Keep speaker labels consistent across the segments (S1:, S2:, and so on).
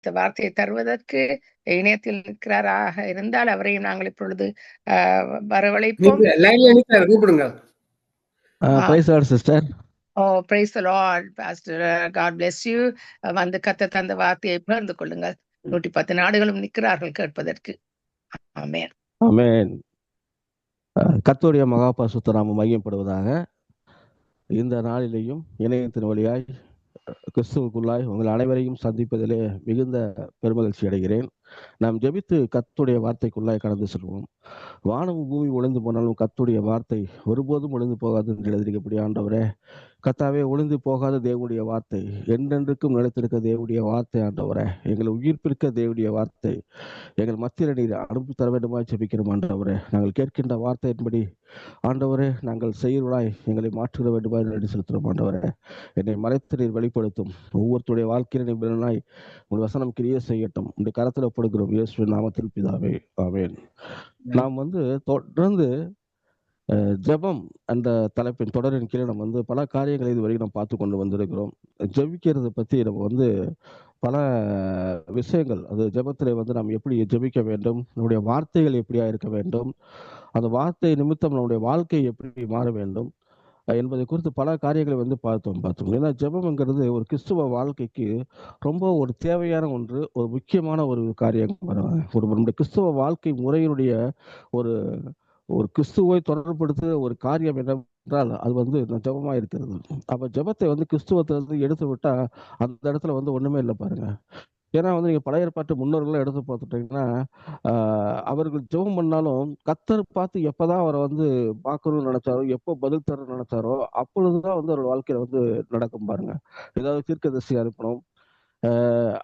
S1: இந்த வார்த்தையை தருவதற்கு இணையத்தில் இருக்கிறாராக இருந்தால் அவரையும் நாங்கள் இப்பொழுது வரவழைப்போம்.
S2: Sister
S1: oh praise Lord pastor God bless you வந்து கத்த தந்த வார்த்தையை பகிர்ந்து கொள்ளுங்கள். நூற்றி பத்து நாடுகளும் நிற்கிறார்கள் கேட்பதற்கு. ஆமென்.
S2: ஆமென். கர்த்தருடைய மகா பரிசுத்த நாமம் மையப்படுவதாக இந்த நாளிலேயும் இணையத்தின் வழியாய் கிறிஸ்துவுக்குள்ளாய் உங்கள் அனைவரையும் சந்திப்பதிலே மிகுந்த பெருமகிழ்ச்சி அடைகிறேன். நாம் ஜெபித்து கத்துடைய வார்த்தைக்குள்ளாய் கடந்து செல்வோம். வானமும் பூமி ஒளிந்து போனாலும் கத்துடைய வார்த்தை ஒருபோதும் ஒளிந்து போகாது என்று எழுதியிருக்கப்படி ஆண்டவரே கத்தாவே ஒளிந்து போகாத தேவனுடைய வார்த்தை. என்றென்றுக்கும் நிலைத்திருக்க தேவனுடைய வார்த்தை ஆண்டவரே. எங்களை உயிர்ப்பிருக்க தேவனுடைய வார்த்தை. எங்கள் மத்தியில் நீர் அனுப்பி தர வேண்டுமாய் ஜெபிக்கிறோம் ஆண்டவரே. நாங்கள் கேட்கின்ற வார்த்தையின்படி ஆண்டவரே நாங்கள் செய்வராய் எங்களை மாற்றிட வேண்டுமாய் நன்றி செலுத்துகிறோம் ஆண்டவரே. என்னை மறைத்து நீர் வெளிப்படுத்தும். ஒவ்வொருத்தருடைய வாழ்க்கையில நீர் பலனாய் உங்கள் வசனம் கிரியை செய்யட்டும். உடைய கரத்தில் ஒப்படுகிறோம். இயேசுவின் நாமத்தில் பிதாவே. ஆமென். நாம் வந்து தொடர்ந்து ஜெபம் அந்த தலைப்பின் தொடரின் கீழே நம்ம வந்து பல காரியங்களை இதுவரைக்கும் நம்ம பார்த்து கொண்டு வந்திருக்கிறோம். ஜெபிக்கிறத பற்றி நம்ம வந்து பல விஷயங்கள் அது ஜெபத்திலே வந்து நாம் எப்படி ஜெபிக்க வேண்டும் நம்முடைய வார்த்தைகள் எப்படியா இருக்க வேண்டும் அந்த வார்த்தை நிமித்தம் நம்முடைய வாழ்க்கை எப்படி மாற வேண்டும் என்பதை குறித்து பல காரியங்களை வந்து பார்த்தோம் பார்த்தோம். ஏன்னா ஜெபம்ங்கிறது ஒரு கிறிஸ்துவ வாழ்க்கைக்கு ரொம்ப ஒரு தேவையான ஒன்று ஒரு முக்கியமான ஒரு காரியம். ஒரு நம்முடைய கிறிஸ்துவ வாழ்க்கை முறையினுடைய ஒரு ஒரு கிறிஸ்துவை தொடர்படுத்த ஒரு காரியம் என்னவென்றால் அது வந்து ஜெபமா இருக்கிறது. அப்ப ஜெபத்தை வந்து கிறிஸ்துவத்திலிருந்து எடுத்து விட்டா அந்த இடத்துல வந்து ஒண்ணுமே இல்லை பாருங்க. ஏன்னா வந்து நீங்க பழைய ஏற்பாட்டு முன்னோர்கள்லாம் எடுத்து பார்த்துட்டீங்கன்னா அவர்கள் ஜெபம் பண்ணாலும் கத்தர் பார்த்து எப்பதான் அவரை வந்து பார்க்கணும்னு நினைச்சாரோ எப்போ பதில் தரணும்னு நினைச்சாரோ அப்பொழுதுதான் வந்து அவரோட வாழ்க்கையில வந்து நடக்கும் பாருங்க. ஏதாவது தீர்க்கதரிசி அனுப்பணும்.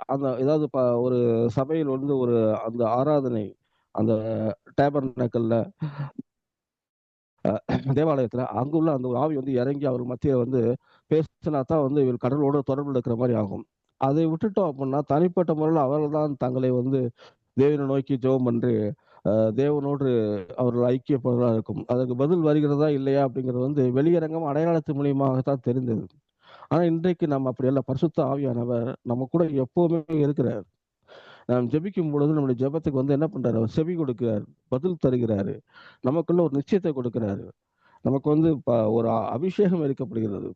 S2: அந்த ஏதாவது ப- ஒரு சபையில் வந்து ஒரு அந்த ஆராதனை அந்த டேபர் நக்கல்ல தேவாலயத்துல அங்குள்ள அந்த ஆவி வந்து இறங்கி அவர் மத்தியில் வந்து பேசினா தான் வந்து இவர் கடலோட தொடர்பு இருக்கிற மாதிரி ஆகும். அதை விட்டுட்டோம் அப்படின்னா தனிப்பட்ட முறையில் அவர்கள் தான் தங்களை வந்து தேவனை நோக்கி ஜெபம் பண்ணி தேவனோடு அவர்கள் ஐக்கியப்படுறதா இருக்கும். அதற்கு பதில் வருகிறதா இல்லையா அப்படிங்கிறது வந்து வெளியரங்கம் அடையாளத்து மூலியமாகத்தான் தெரிந்தது. ஆனால் இன்றைக்கு நம்ம அப்படியெல்லாம் பரிசுத்த ஆவியானவர் நம்ம கூட எப்பவுமே இருக்கிறார். நாம் ஜெபிக்கும் பொழுது நம்முடைய ஜெபத்துக்கு வந்து என்ன பண்றாரு? அவர் செவி கொடுக்கிறார் பதில் தருகிறாரு. நமக்குள்ள ஒரு நிச்சயத்தை கொடுக்கிறாரு. நமக்கு வந்து ப- ஒரு அபிஷேகம் இருக்கப்படுகிறது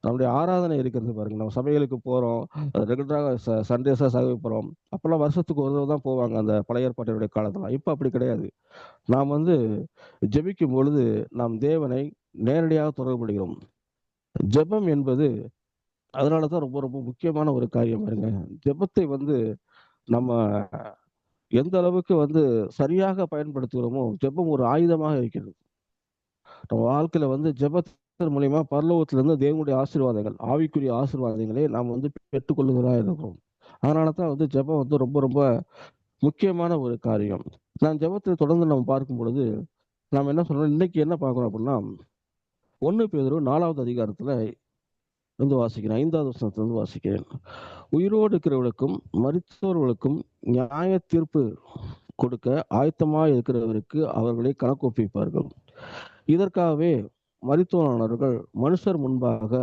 S2: நம்முடைய ஆராதனை இருக்கிறது பாருங்க. நம்ம சபைகளுக்கு போகிறோம் ரெகுலராக சண்டேஸா சபை போகிறோம் அப்போல்லாம் வருஷத்துக்கு ஒரு தடவை தான் போவாங்க அந்த பழைய ஏற்பாட்டினுடைய காலத்தில் இப்போ அப்படி கிடையாது. நாம் வந்து ஜெபிக்கும் பொழுது நாம் தேவனை நேரடியாக தொடர்புபடுகிறோம். ஜெபம் என்பது அதனால தான் ரொம்ப ரொம்ப முக்கியமான ஒரு காரியம் பாருங்க. ஜெபத்தை வந்து நம்ம எந்த அளவுக்கு வந்து சரியாக பயன்படுத்துகிறோமோ ஜெபம் ஒரு ஆயுதமாக இருக்கிறது. நம்ம வாழ்க்கையில வந்து ஜெபத்தின் மூலியமா பரலோகத்திலிருந்து தேவனுடைய ஆசீர்வாதங்கள் ஆவிக்குரிய ஆசீர்வாதங்களை நாம் வந்து பெற்றுக்கொள்ளுகிறதா இருக்கிறோம். அதனால தான் வந்து ஜெபம் வந்து ரொம்ப ரொம்ப முக்கியமான ஒரு காரியம். நான் ஜெபத்தை தொடர்ந்து நம்ம பார்க்கும் பொழுது நாம் என்ன சொல்றோம்? இன்னைக்கு என்ன பார்க்கணும் அப்படின்னா ஒண்ணு பேதரும் நாலாவது அதிகாரத்துல வந்து வாசிக்கிறேன். ஐந்தாவது வசனத்துல வாசிக்கிறேன். உயிரோடு இருக்கிறவர்களுக்கும் மருத்துவர்களுக்கும் நியாய தீர்ப்பு கொடுக்க ஆயத்தமாக இருக்கிறவருக்கு அவர்களை கணக்கு ஒப்பிப்பார்கள். இதற்காகவே மருத்துவனானவர்கள் மனுஷர் முன்பாக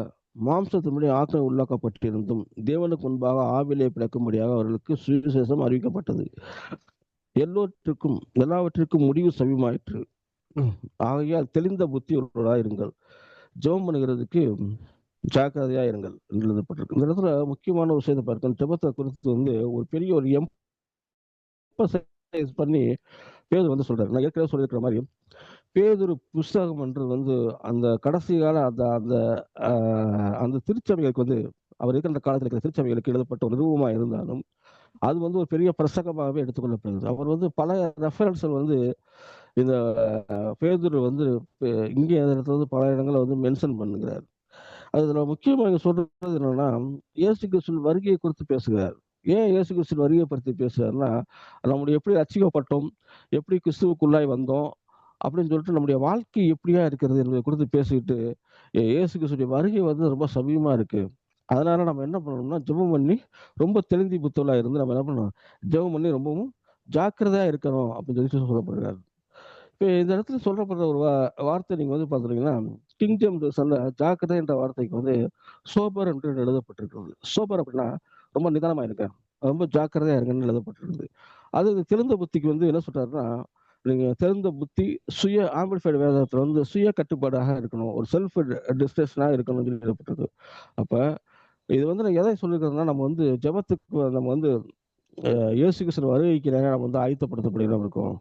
S2: மாம்சத்தினுடைய ஆக்கம் உள்ளாக்கப்பட்டிருந்தும் தேவனுக்கு முன்பாக ஆவிலே பிளக்கும்படியாக அவர்களுக்கு சுவிசேஷம் அறிவிக்கப்பட்டது. எல்லோற்றுக்கும் எல்லாவற்றிற்கும் முடிவு சமயமாயிற்று ஆகையால் தெளிந்த புத்தியுள்ளவராக இருங்கள் ஜெபம் பண்ணுகிறதுக்கு ஜாக்கிரதையா இருங்கள் என்று எழுதப்பட்டிருக்கு இந்த இடத்துல முக்கியமான ஒரு விஷயத்தை பார்க்க ஜெபத்தை குறித்து வந்து ஒரு பெரிய ஒரு எம்பசைஸ் பண்ணி பேது வந்து சொல்றாரு. நான் ஏற்கனவே சொல்லியிருக்கிற மாதிரி பேதுரு புஸ்தகம் என்று வந்து அந்த கடைசி கால அந்த அந்த அந்த திருச்சபைகளுக்கு வந்து அவர் இருக்கிற காலத்தில் இருக்கிற திருச்சபைகளுக்கு எழுதப்பட்ட ஒரு நிறுவனமா இருந்தாலும் அது வந்து ஒரு பெரிய பிரசங்கமாகவே எடுத்துக்கொள்ளப்படுது அவர் வந்து பல ரெஃபரன்ஸ்கள் வந்து இந்த பேதூர் பேதுரு வந்து இங்கே அந்த இடத்துல வந்து பல இடங்களை வந்து மென்ஷன் பண்ணுகிறார். அதுல முக்கியமாக சொல்றது என்னன்னா இயேசு கிறிஸ்துவின் வருகையை குறித்து பேசுகிறார். ஏன் இயேசு கிறிஸ்துவின் வருகையை பற்றி பேசுகிறார்னா நம்முடைய எப்படி ரசிக்கப்பட்டோம் எப்படி கிறிஸ்துவுக்குள்ளாய் வந்தோம் அப்படின்னு சொல்லிட்டு நம்முடைய வாழ்க்கை எப்படியா இருக்கிறது என்பதை குறித்து பேசிக்கிட்டு இயேசு கிறிஸ்துடைய வருகை வந்து ரொம்ப சமீபமா இருக்கு. அதனால நம்ம என்ன பண்ணணும்னா ஜெபம் பண்ணி ரொம்ப தெளிந்தி புத்தலா இருந்து நம்ம என்ன பண்ணணும் ஜெபம் பண்ணி ரொம்பவும் ஜாக்கிரதையா இருக்கணும் அப்படின்னு சொல்லி சொல்லப்படுறாரு இப்போ இந்த இடத்துல சொல்லப்படுற ஒரு வா- வார்த்தை நீங்க வந்து பாத்துட்டீங்கன்னா கிங்டம் ஜேம் ஜாக்கிரதை என்ற வார்த்தைக்கு வந்து சோபர் என்று எழுதப்பட்டிருக்கிறது. சோபர் அப்படின்னா ரொம்ப நிதானமா இருக்கேன் ரொம்ப ஜாக்கிரதையா இருங்கன்னு எழுதப்பட்டிருக்குது அது திறந்த புத்திக்கு வந்து என்ன சொல்றாருன்னா நீங்க திறந்த புத்தி சுய ஆம்பிளிஃபைடு வேதத்துல வந்து சுய கட்டுப்பாடாக இருக்கணும். ஒரு செல்ஃப் டிஸ்ட்ரேஷனாக இருக்கணும்னு சொல்லி எழுதப்பட்டிருக்கு. அப்ப இது வந்து நான் எதை சொல்லியிருக்கிறதுனா நம்ம வந்து ஜெபத்துக்கு நம்ம வந்து இயேசு கிருஷ்ணன் வருகைக்கு நேரம் நம்ம வந்து ஆயத்தப்படுத்தப்படுகிறோம் இருக்கும்.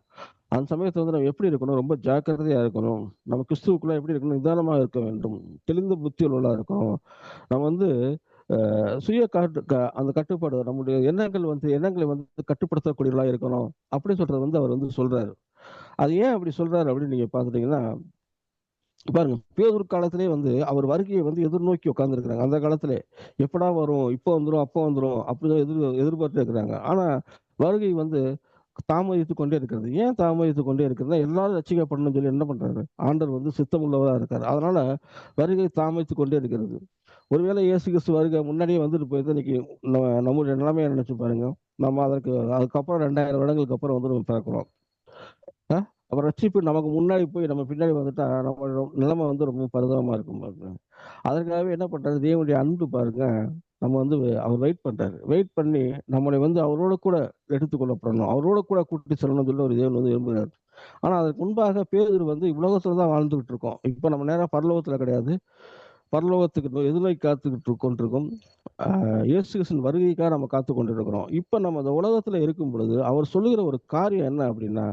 S2: அந்த சமயத்தில் வந்து நம்ம எப்படி இருக்கணும்? ரொம்ப ஜாக்கிரதையா இருக்கணும். நம்ம கிறிஸ்துவுக்குள்ள எப்படி இருக்கணும்? நிதானமாக இருக்க வேண்டும். தெளிந்த புத்தி உள்ளா இருக்கணும். நம்ம வந்து சுய காட்டு க- அந்த கட்டுப்பாடு நம்முடைய எண்ணங்கள் வந்து எண்ணங்களை வந்து கட்டுப்படுத்தக்கூடியவர்களா இருக்கணும். அப்படி சொல்றது வந்து அவர் வந்து சொல்றாரு. அது ஏன் அப்படி சொல்றாரு அப்படின்னு நீங்க பாத்துட்டீங்கன்னா பாருங்க பேதூர் காலத்திலே வந்து அவர் வருகையை வந்து எதிர்நோக்கி உட்காந்துருக்குறாங்க அந்த காலத்துல எப்படா வரும்? இப்போ வந்துடும் அப்போ வந்துடும் அப்படிதான் எதிர் எதிர்பார்த்து இருக்கிறாங்க. ஆனா வருகை வந்து தாமதித்து கொண்டே இருக்கிறது. ஏன் தாமதித்து கொண்டே இருக்கிறது எல்லாரும் ரசிக்கப்படணும் சொல்லி என்ன பண்றாரு? ஆண்டர் வந்து சித்தம் உள்ளவராக இருக்காரு. அதனால வருகை தாமதித்து கொண்டே இருக்கிறது. ஒருவேளை இயேசு கிறிஸ்து வருகை முன்னாடியே வந்துட்டு போயிட்டு இன்னைக்கு நம்ம நம்மளுடைய நிலைமையை நினைச்சு பாருங்க. நம்ம அதற்கு அதுக்கப்புறம் ரெண்டாயிரம் வருடங்களுக்கு அப்புறம் வந்து நம்ம பிறக்கிறோம். ஆ? அப்புறம் ரட்சிப்பு நமக்கு முன்னாடி போய் நம்ம பின்னாடி வந்துட்டா நம்ம நிலைமை வந்து ரொம்ப பரிதாபமா இருக்கும் பாருங்க. அதற்காகவே என்ன பண்றாரு? தேவனுடைய அன்பு பாருங்க. நம்ம வந்து அவர் வெயிட் பண்ணுறாரு வெயிட் பண்ணி நம்மளை வந்து அவரோட கூட எடுத்துக்கொள்ளப்படணும் அவரோட கூட கூட்டி செல்லணும்னு சொல்லி ஒரு தேவன் வந்து விரும்புகிறார். ஆனால் அதற்கு முன்பாக பேதர் வந்து உலகத்தில் தான் வாழ்ந்துகிட்டு இருக்கோம். இப்போ நம்ம நேராக பரலோகத்தில் கிடையாது. பரலோகத்துக்கு எதிரை காத்துக்கிட்டு கொண்டிருக்கோம். இயேசு கிருஷ்ணன் வருகைக்காக நம்ம காத்து கொண்டிருக்கிறோம். இப்போ நம்ம அந்த உலகத்தில் இருக்கும் பொழுது அவர் சொல்லுகிற ஒரு காரியம் என்ன அப்படின்னா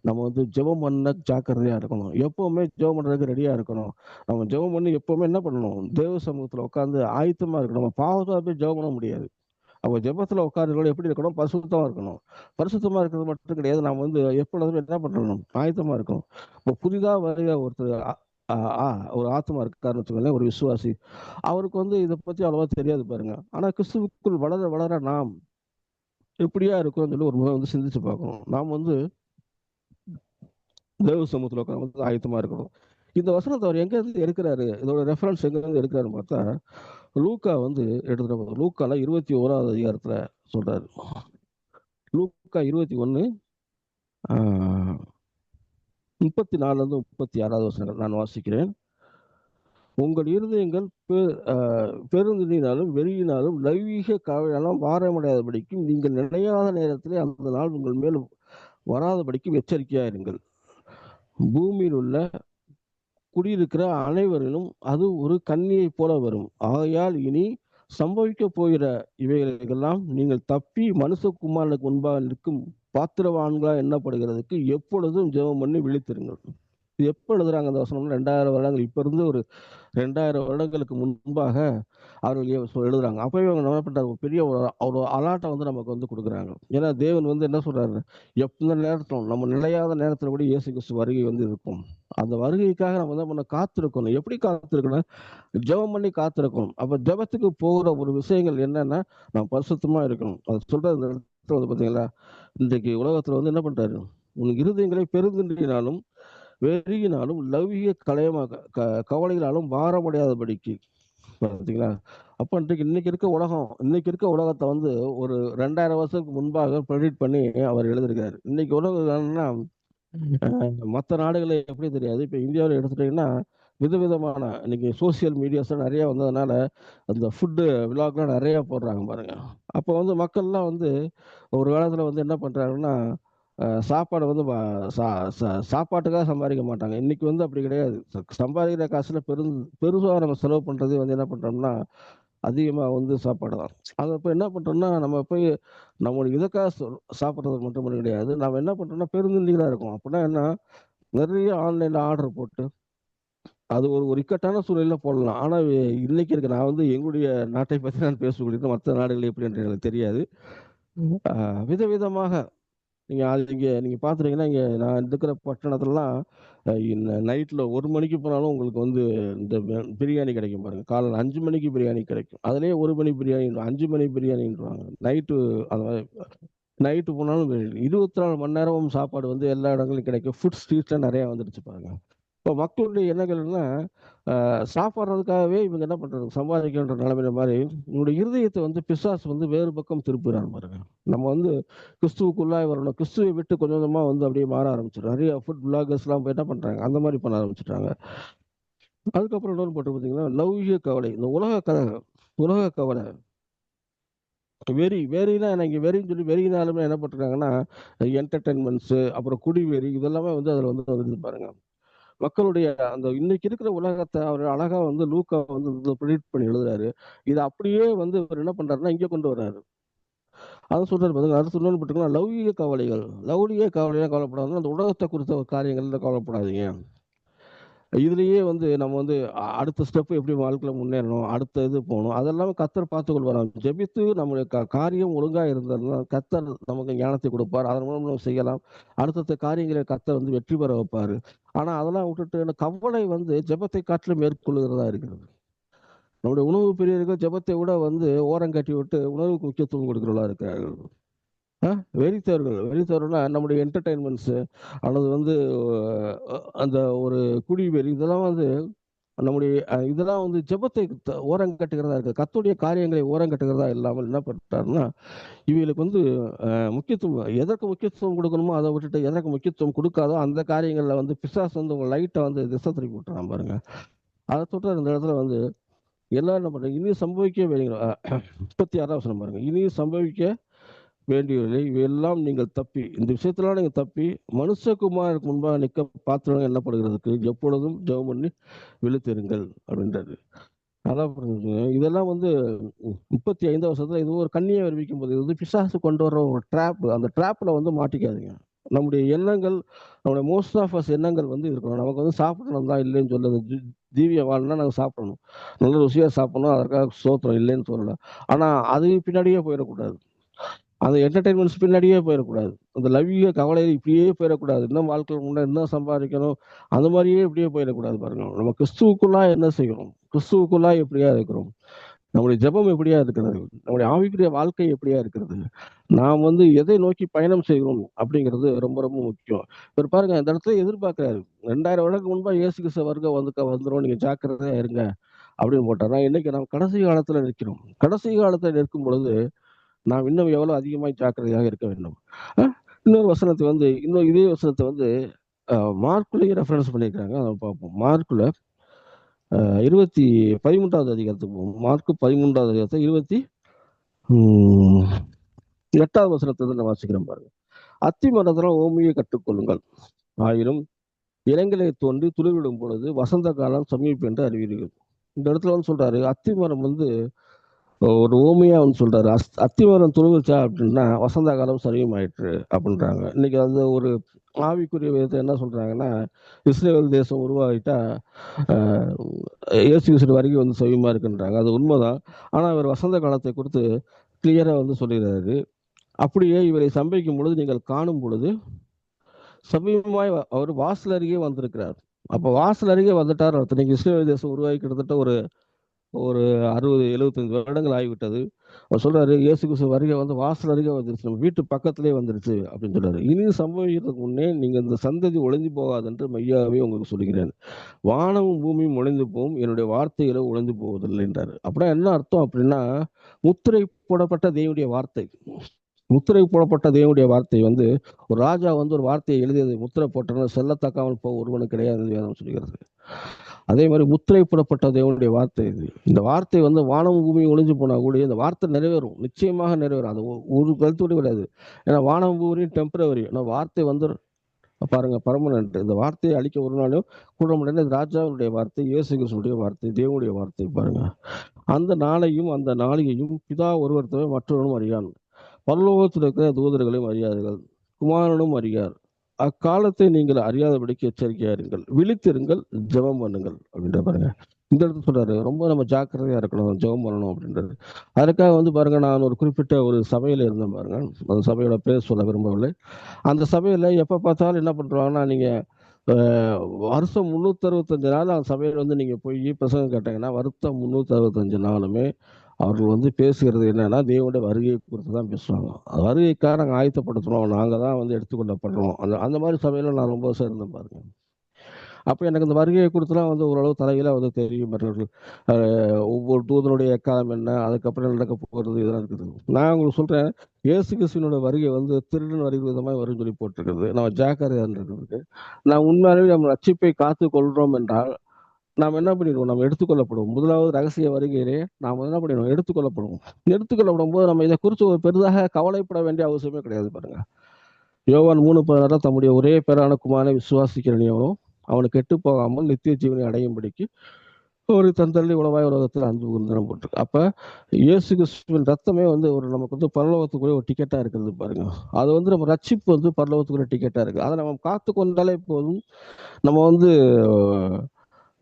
S2: நம்ம வந்து ஜெபம் பண்ண ஜாக்கிரதையா இருக்கணும். எப்பவுமே ஜெபம் பண்றதுக்கு ரெடியா இருக்கணும். நம்ம ஜெபம் பண்ணி எப்பவுமே என்ன பண்ணணும்? தேவ சமூகத்துல உட்காந்து ஆயத்தமா இருக்கணும். நம்ம பாவத்தா போய் ஜெபம் பண்ண முடியாது. அப்ப ஜெபத்துல உட்கார்ந்து எப்படி இருக்கணும்? பரிசுத்தமா இருக்கணும். பரிசுத்தமா இருக்கிறது மட்டும் கிடையாது. நாம் வந்து எப்பொழுதுமே என்ன பண்ணணும்? ஆயத்தமா இருக்கணும். இப்போ புதிதா வருகிற ஒருத்தர் ஆ- ஆ- ஆ- ஒரு ஆத்மா இருக்காருன்னு வச்சுக்கோங்களேன் ஒரு விசுவாசி. அவருக்கு வந்து இதை பத்தி அவ்வளவா தெரியாது பாருங்க. ஆனா கிறிஸ்துவுக்குள் வளர வளர நாம் எப்படியா இருக்கோம்னு சொல்லி ஒரு முறை வந்து சிந்திச்சு பார்க்கணும். நாம் வந்து தேவ சமூகத்தில் உட்காந்து ஆயத்தமாக இருக்கணும். இந்த வசனத்தை அவர் எங்க இருந்து எடுக்கிறாரு? இதோட ரெஃபரன்ஸ் எங்கேருந்து எடுக்கிறாருன்னு பார்த்தா லூக்கா வந்து எடுத்துகிட்டு போகுது. லூக்கால இருபத்தி ஓராவது அதிகாரத்தில் சொல்கிறாரு லூக்கா இருபத்தி ஒன்று முப்பத்தி நாலுலேருந்து முப்பத்தி ஆறாவது வசனங்கள் நான் வாசிக்கிறேன். உங்கள் இருதயங்கள் பெ- பெருந்தினாலும் வெறியினாலும் லைவீக கவலையாலும் வாரமடையாதபடிக்கும் நீங்கள் நிலையாத நேரத்திலே அந்த நாள் உங்கள் மேல் வராதபடிக்கும் எச்சரிக்கையாக இருங்கள். பூமியில் உள்ள குடியிருக்கிற அனைவரிலும் அது ஒரு கண்ணியைப் போல வரும். ஆகையால் இனி சம்பவிக்க போகிற இவைகளுக்கெல்லாம் நீங்கள் தப்பி மனுஷகுமாரனுக்கு முன்பாக நிற்கும் பாத்திரவான்களா எண்ணப்படுகிறதுக்கு எப்பொழுதும் ஜெபம் பண்ணி விழித்திருங்கள். இது எப்போ எழுதுறாங்க அந்த வசனம் ரெண்டாயிரம் வருடங்கள். இப்போ இருந்து ஒரு ரெண்டாயிரம் வருடங்களுக்கு முன்பாக அவர்கள் சொ- எழுதுறாங்க. அப்பவே அவங்க என்ன பண்றாங்க ஒரு பெரிய ஒரு ஒரு அலாட்டை வந்து நமக்கு வந்து கொடுக்குறாங்க. ஏன்னா தேவன் வந்து என்ன சொல்றாரு? எந்த நேரத்திலும் நம்ம நிலையாத நேரத்தில் கூட இயேசு கிறிஸ்து வருகை வந்து இருக்கும். அந்த வருகைக்காக நம்ம என்ன பண்ண காத்திருக்கணும். எப்படி காத்திருக்கணும்? ஜெபம் பண்ணி காத்திருக்கணும். அப்போ ஜெபத்துக்கு போகிற ஒரு விஷயங்கள் என்னன்னா நம்ம பரிசுத்தமாக இருக்கணும். அது சொல்கிற இந்த இடத்துல வந்து பார்த்தீங்களா இன்றைக்கு உலகத்தில் வந்து என்ன பண்ணுறாரு உன் இருதயங்களை பெருந்தினாலும் வெறியினாலும் லௌகிக கலையமாக க- கவலைகளாலும் வாரமடையாதபடிக்கு. பார்த்தீங்களா அப்ப இன்றைக்கு இன்னைக்கு இருக்க உலகம் இன்னைக்கு இருக்க உலகத்தை வந்து ஒரு ரெண்டாயிரம் வருஷத்துக்கு முன்பாக ப்ரெடிட் பண்ணி அவர் எழுதியிருக்காரு இன்னைக்கு உலகம் என்னன்னா மற்ற நாடுகளை எப்படி தெரியாது. இப்போ இந்தியாவில் எடுத்துட்டீங்கன்னா விதவிதமான இன்னைக்கு சோசியல் மீடியாஸ் நிறைய வந்ததுனால அந்த ஃபுட்டு விழாக்கெல்லாம் நிறைய போடுறாங்க பாருங்க. அப்போ வந்து மக்கள்லாம் வந்து ஒரு காலத்தில் வந்து என்ன பண்றாங்கன்னா அஹ், சாப்பாடு வந்து சாப்பாட்டுக்காக சம்பாதிக்க மாட்டாங்க. இன்னைக்கு வந்து அப்படி கிடையாது. சம்பாதிக்கிற காசுல பெரும் பெருசாக நம்ம செலவு பண்றது வந்து என்ன பண்றோம்னா அதிகமா வந்து சாப்பாடு தான். அது அப்போ என்ன பண்றோம்னா நம்ம போய் நம்மளுடைய இதுக்காக சாப்பிட்றது மட்டும் கிடையாது. நம்ம என்ன பண்றோம்னா பெருந்திண்டிகளா இருக்கும். அப்படின்னா என்ன? நிறைய ஆன்லைன்ல ஆர்டர் போட்டு அது ஒரு ஒரு இக்கட்டான சூழ்நிலையில போடலாம். ஆனா வே- இன்னைக்கு இருக்க நான் வந்து எங்களுடைய நாட்டை பத்தி நான் பேசக்கூடிய மற்ற நாடுகள் எப்படி என்று எனக்கு தெரியாது. விதவிதமாக நீங்க அது இங்க நீங்க பாத்துட்டீங்கன்னா இங்க நான் இருக்கிற பட்டணத்துலலாம் நைட்ல ஒரு மணிக்கு போனாலும் உங்களுக்கு வந்து இந்த பிரியாணி கிடைக்கும் பாருங்க. காலையில் அஞ்சு மணிக்கு பிரியாணி கிடைக்கும். அதுலயே ஒரு மணி பிரியாணி அஞ்சு மணி பிரியாணின்றாங்க. நைட்டு அந்த மாதிரி நைட்டு போனாலும் இருபத்தி நாலு மணி நேரமும் சாப்பாடு வந்து எல்லா இடங்களும் கிடைக்கும். ஃபுட் ஸ்ட்ரீட்ல நிறைய வந்துருச்சு பாருங்க. இப்போ மக்களுடைய எண்ணங்கள்னா சாப்பிட்றதுக்காகவே இவங்க என்ன பண்ணுறாங்க சம்பாதிக்கின்ற நிலைமையில மாதிரி உங்களுடைய இருதயத்தை வந்து பிசாசு வந்து வேறு பக்கம் திருப்புறாரு பாருங்க. நம்ம வந்து கிறிஸ்துவுக்குள்ளாய் வரணும். கிறிஸ்துவை விட்டு கொஞ்சம் கொஞ்சமாக வந்து அப்படியே மாற ஆரம்பிச்சிடும் நிறைய ஃபுட் பிளாகர்ஸ்லாம் போய் என்ன பண்ணுறாங்க அந்த மாதிரி பண்ண ஆரம்பிச்சிட்டாங்க அதுக்கப்புறம் இன்னொன்று போட்டு பார்த்தீங்கன்னா லௌகிக கவலை. இந்த உலக கதை உலக கவலை. வெறி வெறினா எனக்கு வெறின்னு சொல்லி வெறினாலுமே என்ன பண்ணுறாங்கன்னா என்டர்டைன்மெண்ட்ஸு அப்புறம் குடிவெறி இதெல்லாமே வந்து அதில் வந்து வந்து பாருங்க. மக்களுடைய அந்த இன்னைக்கு இருக்கிற உலகத்தை அவர் அழகா வந்து லூக்கா வந்து ப்ரெடிக்ட் பண்ணி எழுதுறாரு. இதை அப்படியே வந்து அவர் என்ன பண்றாருன்னா இங்கே கொண்டு வர்றாரு. அதை சொல்றாரு பாருங்க அது சொல்லணும்னு பார்த்தீங்கன்னா லௌகிக கவலைகள். லௌகிக கவலையாக கவலைப்படாதுன்னா அந்த உலகத்தை குறித்த காரியங்கள்ல கவலைப்படாதீங்க. இதுலேயே வந்து நம்ம வந்து அடுத்த ஸ்டெப் எப்படி வாழ்க்கையில் முன்னேறணும் அடுத்த இது போகணும் அதெல்லாம் கத்தர் பார்த்து கொள்வார் ஜெபித்து நம்முடைய க காரியம் ஒழுங்காக இருந்ததுன்னா கத்தர் நமக்கு ஞானத்தை கொடுப்பார். அதன் மூலம் நம்ம செய்யலாம். அடுத்தடுத்த காரியங்களை கத்தர் வந்து வெற்றி பெற வைப்பார். ஆனால் அதெல்லாம் விட்டுட்டு கவலை வந்து ஜெபத்தை காட்டிலும் மேற்கொள்கிறதா இருக்கிறது. நம்முடைய உணவு பிரியர்கள் ஜெபத்தை விட வந்து ஓரம் கட்டி விட்டு உணவுக்கு முக்கியத்துவம் கொடுக்குறவர்களாக இருக்கிறார்கள். அஹ் வெறித்தவர்கள் வெறித்தவர்கள்னா நம்முடைய என்டர்டெயின்மெண்ட்ஸு, அல்லது வந்து அந்த ஒரு குடி வெறி இதெல்லாம் வந்து நம்முடைய இதெல்லாம் வந்து ஜெபத்தை த- ஓரம் கட்டுகிறதா இருக்கு. கத்துடைய காரியங்களை ஓரம் கட்டுகிறதா இல்லாமல் என்ன பண்ணிட்டாருன்னா இவைகளுக்கு வந்து முக்கியத்துவம் எதற்கு முக்கியத்துவம் கொடுக்கணுமோ அதை விட்டுட்டு எதற்கு முக்கியத்துவம் கொடுக்காதோ அந்த காரியங்களில் வந்து பிசாஸ் வந்து உங்க லைட்டை வந்து திசை திருப்பி விட்டுறான் பாருங்க. அதை தொட்டு இந்த இடத்துல வந்து எல்லாரும் என்ன பண்றாங்க? இனி சம்பவிக்க வேண்டிய முப்பத்தி ஆறாம் வசனம் பாருங்க. இனி சம்பவிக்க வேண்டியவில்லை இவையெல்லாம் நீங்கள் தப்பி இந்த விஷயத்திலாம் நீங்கள் தப்பி மனுஷகுமாருக்கு முன்பாக நிற்க பாத்திரம் எண்ணப்படுகிறதுக்கு எப்பொழுதும் ஜெபம் பண்ணி விழுத்திருங்கள் அப்படின்றது. அதான் இதெல்லாம் வந்து முப்பத்தி ஐந்தாம் வருஷத்துல இது ஒரு கண்ணியை அறிவிக்கும் போது இது வந்து பிசாசு கொண்டு வர ஒரு ட்ராப் அந்த ட்ராப்ல வந்து மாட்டிக்காதீங்க. நம்முடைய எண்ணங்கள் நம்முடைய மோஸ்ட் ஆஃப் அஸ் எண்ணங்கள் வந்து இருக்கணும். நமக்கு வந்து சாப்பிடணும் தான் இல்லைன்னு சொல்லுது தீவிய வாழ்னா நாங்கள் சாப்பிடணும். நல்ல ருசியாக சாப்பிடணும் அதற்காக சோத்திரம் இல்லைன்னு சொல்லல. ஆனால் அது பின்னாடியே போயிடக்கூடாது. அந்த என்டர்டைன்மெண்ட்ஸ் பின்னாடியே போயிடக்கூடாது. அந்த லவ்விய கவலையில் இப்படியே போயிடக்கூடாது. இன்னும் வாழ்க்கையில் முன்னே என்ன சம்பாதிக்கணும்? அந்த மாதிரியே இப்படியே போயிடக்கூடாது பாருங்க. நம்ம கிறிஸ்துவுக்குள்ளா என்ன செய்யணும்? கிறிஸ்துவுக்குள்ளா எப்படியா இருக்கிறோம்? நம்முடைய ஜெபம் எப்படியா இருக்கிறது? நம்முடைய ஆவிக்குரிய வாழ்க்கை எப்படியா இருக்கிறது? நாம் வந்து எதை நோக்கி பயணம் செய்கிறோம்? அப்படிங்கிறது ரொம்ப ரொம்ப முக்கியம். இவர் பாருங்க இந்த இடத்துல எதிர்பார்க்கிறாரு. ரெண்டாயிரம் வருடத்துக்கு முன்பா இயேசு கிறிஸ்து வர்க்கம் வந்து வந்துடும் நீங்க ஜாக்கிரதையா இருங்க அப்படின்னு போட்டார். இன்னைக்கு நாம் கடைசி காலத்துல நிற்கிறோம். கடைசி காலத்துல நிற்கும் பொழுது நாம் இன்னும் எவ்வளவு அதிகமாய் ஜாக்கிரதையாக இருக்க வேண்டும்? இன்னொரு வசனத்தை வந்து இன்னும் இதே வசனத்தை வந்து மார்க்குலேயே ரெஃபரன்ஸ் பண்ணியிருக்காங்க அதை பார்ப்போம். மார்க்குல இருபத்தி பதிமூன்றாவது அதிகாரத்துக்கு போகும் மார்க்கு பதிமூன்றாவது அதிகாரத்தை இருபத்தி எட்டாவது வசனத்தை வந்து நான் வாசிக்கிறேன் பாருங்க. அத்தி மரத்தில் ஓமியை கற்றுக்கொள்ளுங்கள். ஆயினும் இளங்கிளை தோன்றி துளிவிடும் பொழுது வசந்த காலம் சமீபம் என்று அறிவிக்கிறது இந்த இடத்துல வந்து சொல்றாரு அத்தி மரம் வந்து ஒரு ஓமையா வந்து சொல்றாரு அஸ்- அத்தி துருவிச்சா அப்படின்னா வசந்த காலம் சரியுமாயிற்று அப்படின்றாங்க. இன்னைக்கு வந்து ஒரு ஆவிக்குரிய விதத்தை என்ன சொல்கிறாங்கன்னா இஸ்ரேல் தேசம் உருவாகிட்டா ஏசு இயேசு கிறிஸ்து வரைக்கும் வந்து சவியமாக இருக்குன்றாங்க. அது உண்மைதான். ஆனால் அவர் வசந்த காலத்தை கொடுத்து கிளியராக வந்து சொல்லிடுறாரு. அப்படியே இவரை சம்பவிக்கும் பொழுது நீங்கள் காணும் பொழுது சமீபமாய் அவர் வாசல் அருகே வந்திருக்கிறார். அப்போ வாசல் அருகே வந்துட்டார் அர்த்தம். இன்னைக்கு இஸ்ரேல் தேசம் உருவாகி கிட்டத்தட்ட ஒரு ஒரு அறுபது எழுபத்தஞ்சு வருடங்கள் ஆகிவிட்டது. அவர் சொல்றாரு இயேசு கிறிஸ்து வருகை வந்து வாசல் அருகே வந்துருச்சு நம்ம வீட்டு பக்கத்திலே வந்துருச்சு அப்படின்னு சொல்றாரு. இனி சம்பவிக்கிறதுக்கு முன்னே நீங்க இந்த சந்ததி ஒளிந்து போகாது என்று மையாவே உங்களுக்கு சொல்கிறேன் வானமும் பூமியும் ஒளிந்து போகும் என்னுடைய வார்த்தைகளோ ஒளிந்து போவதில்லை என்றாரு. அப்படின்னா என்ன அர்த்தம் அப்படின்னா முத்திரை போடப்பட்ட தேவனுடைய வார்த்தை. முத்திரை போடப்பட்ட தேவனுடைய வார்த்தை வந்து ஒரு ராஜா வந்து ஒரு வார்த்தையை எழுதியது முத்திரை போட்டன செல்லத்தக்காமல் போக ஒருவனு கிடையாது வேதம் சொல்கிறது. அதே மாதிரி முத்திரை புறப்பட்ட தேவனுடைய வார்த்தை இது. இந்த வார்த்தை வந்து வானம் பூமி ஒளிஞ்சு போனால் கூட இந்த வார்த்தை நிறைவேறும். நிச்சயமாக நிறைவேறும். அது ஒரு கருத்து கூட கிடையாது. ஏன்னா வானம் பூமியும் டெம்பரவரி ஆனால் வார்த்தை வந்து பாருங்க பர்மனன்ட் இந்த வார்த்தையை அழிக்க ஒரு நாளும் கூட முடியாது ராஜாவுடைய வார்த்தை இயேசு கிருஷ்ணனுடைய வார்த்தை தேவனுடைய வார்த்தை பாருங்க. அந்த நாளையும் அந்த நாளிகையும் பிதா ஒருவர் தவிர மற்றவரும் அறியான். பரலோகத்தில் இருக்கிற தூதர்களையும் அறியார்கள் குமாரனும் அறியார். அக்காலத்தை நீங்கள் அறியாதபடிக்கு எச்சரிக்கையா இருங்கள். விழித்திருங்கள் ஜெபம் பண்ணுங்கள் அப்படின்ற பாருங்க. இந்த இடத்துல சொல்றாரு ரொம்ப நம்ம ஜாக்கிரதையா இருக்கணும் ஜெபம் பண்ணணும் அப்படின்றது அதுக்காக வந்து பாருங்க நான் ஒரு குறிப்பிட்ட ஒரு சபையில இருந்தேன் பாருங்க. அந்த சபையோட பேர் சொல்ல விரும்பவில்லை. அந்த சபையில எப்ப பார்த்தாலும் என்ன பண்றாங்கன்னா நீங்க வருஷம் முந்நூற்றி அறுபத்தஞ்சு நாள் அந்த சபையில் வந்து நீங்கள் போய் பிரசங்கம் கேட்டீங்கன்னா வருஷம் முந்நூற்றி அறுபத்தஞ்சு நாளுமே அவர்கள் வந்து பேசுகிறது என்னன்னா தேவனுடைய வருகையை குறித்து தான் பேசுவாங்க. வருகைக்காக நாங்கள் ஆயத்தப்படுத்துறோம். நாங்கள் தான் வந்து எடுத்துக்கொள்ளப்படுறோம் அந்த அந்த மாதிரி சபையில நான் ரொம்ப சேர்ந்தேன் பாருங்க. அப்போ எனக்கு இந்த வருகையை குறித்துலாம் வந்து ஓரளவு தலையில வந்து தெரியும். மற்றவர்கள் ஒவ்வொரு தூதனுடைய எக்காலம் என்ன அதுக்கப்புறம் நடக்க போகிறது இதெல்லாம் இருக்குது. நான் உங்களுக்கு சொல்றேன் இயேசு கிறிஸ்துவனோட வருகை வந்து திருடன் வருகை விதமாக வரும் சொல்லி போட்டிருக்கிறது. நம்ம ஜாக்கிரதையா இருக்குது நான் உண்மையாகவே நம்ம ரட்சிப்பை காத்து கொள்றோம் என்றால் நாம் என்ன பண்ணிடுவோம்? நம்ம எடுத்துக்கொள்ளப்படுவோம். முதலாவது ரகசிய வருகையிலே நாம் என்ன பண்ணிடுவோம்? எடுத்துக்கொள்ளப்படுவோம். எடுத்துக்கொள்ளப்படும் போது நம்ம இதை குறித்து ஒரு பெரிதாக கவலைப்பட வேண்டிய அவசியமே கிடையாது பாருங்க. யோவான் மூணு பதினாறு தம்முடைய ஒரே பேரான குமாரனை விசுவாசிக்கிறனையவனும் அவனை கெட்டு போகாமல் நித்திய ஜீவனை அடையும்படிக்கு ஒரு தந்தள்ளி உளவாய் உலகத்தில் அன்பு குந்தனம் போட்டிருக்கு. அப்போ இயேசு கிறிஸ்துவின் ரத்தமே வந்து ஒரு நமக்கு வந்து பரலோகத்துக்குரிய ஒரு டிக்கெட்டாக இருக்கிறது பாருங்க. அது வந்து நம்ம ரட்சிப்பு வந்து பரலோகத்துக்குரிய டிக்கெட்டாக இருக்குது அதை நம்ம காத்து கொண்டாலே போதும். நம்ம வந்து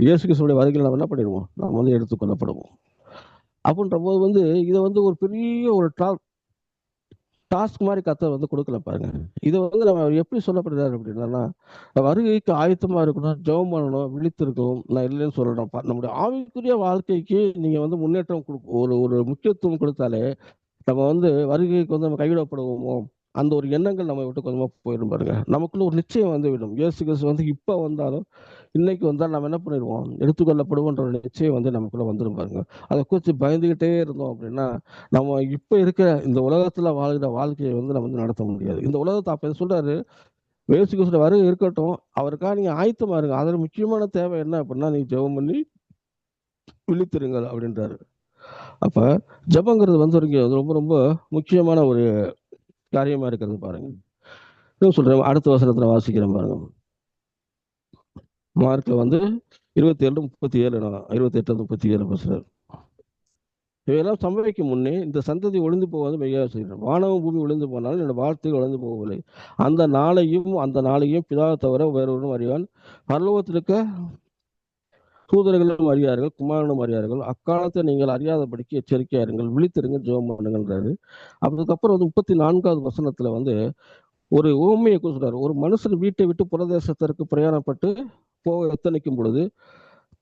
S2: இயேசு கிறிஸ்துடைய வருகையில் நம்ம என்ன பண்ணிடுவோம்? நம்ம வந்து எடுத்துக்கொள்ளப்படுவோம் அப்படின்ற போது வந்து இதை வந்து ஒரு பெரிய ஒரு டா டாஸ்க் மாதிரி கத்தை வந்து கொடுக்கல பாருங்க. இதை வந்து நம்ம எப்படி சொல்லப்படுறாரு அப்படின்னா வருகைக்கு ஆயத்தமா இருக்கணும் ஜெபம் பண்ணணும் விழித்திருக்கணும். நான் இல்லைன்னு சொல்லணும். பா- நம்முடைய ஆவிக்குரிய வாழ்க்கைக்கு நீங்க வந்து முன்னேற்றம் கொடுக்க ஒரு ஒரு முக்கியத்துவம் கொடுத்தாலே நம்ம வந்து வருகைக்கு வந்து நம்ம கைவிடப்படுவோமோ அந்த ஒரு எண்ணங்கள் நம்ம விட்டு கொஞ்சமா போயிடும் பாருங்க. நமக்குள்ள ஒரு நிச்சயம் வந்து விடும். இயேசு கிறிஸ்து வந்து இப்போ வந்தாலும் இன்னைக்கு வந்தால் நம்ம என்ன பண்ணிடுவோம் எடுத்துக்கொள்ளப்படுவோன்ற ஒரு நிச்சயம் வந்து நமக்குள்ள வந்துடும் பாருங்க. அதை குறித்து பயந்துகிட்டே இருந்தோம் அப்படின்னா நம்ம இப்போ இருக்கிற இந்த உலகத்தில் வாழ்கிற வாழ்க்கையை வந்து நம்ம வந்து நடத்த முடியாது. இந்த உலகத்தை அப்போ சொல்றாரு வேசு கிறிஸ்து வர இருக்கட்டும் அவருக்காக நீங்க ஆயத்தமா இருங்க. அதில் முக்கியமான தேவை என்ன அப்படின்னா நீங்க ஜெபம் பண்ணி விழித்திருங்கள் அப்படின்றாரு. அப்ப ஜெபங்கிறது வந்து ரொம்ப ரொம்ப முக்கியமான ஒரு காரியமா இருக்கிறது பாருங்க. என்ன சொல்றேன் அடுத்த வசனத்துல வாசிக்கிறேன் பாருங்க. மார்க்கில் வந்து இருபத்தி ஏழு முப்பத்தி ஏழு இருபத்தி எட்டு முப்பத்தி ஏழு பேசுறாரு. இவையெல்லாம் சம்பவிக்கும் முன்னே இந்த சந்ததி ஒளிந்து போவது மெய்யாக செய்கிறார் வானவ பூமி ஒளிந்து போனாலும் என்னோட வார்த்தைகள் ஒளிந்து போகவில்லை. அந்த நாளையும் அந்த நாளையும் பிதாவை தவிர வேறொருவரும் அறிவான். பரலோகத்தில் இருக்க தூதர்களும் அறியார்கள் குமாரனும் அறியார்கள். அக்காலத்தை நீங்கள் அறியாதபடிக்கு எச்சரிக்கையா இருங்கள் விழித்திருங்க ஜோம் பண்ணுங்கன்றாரு அதுக்கப்புறம் வந்து முப்பத்தி நான்காவது வசனத்துல வந்து ஒரு ஓமையை சொல்றாரு. ஒரு மனுஷன் வீட்டை விட்டு புரதேசத்திற்கு பிரயாணப்பட்டு போக எத்தனைக்கும் பொழுது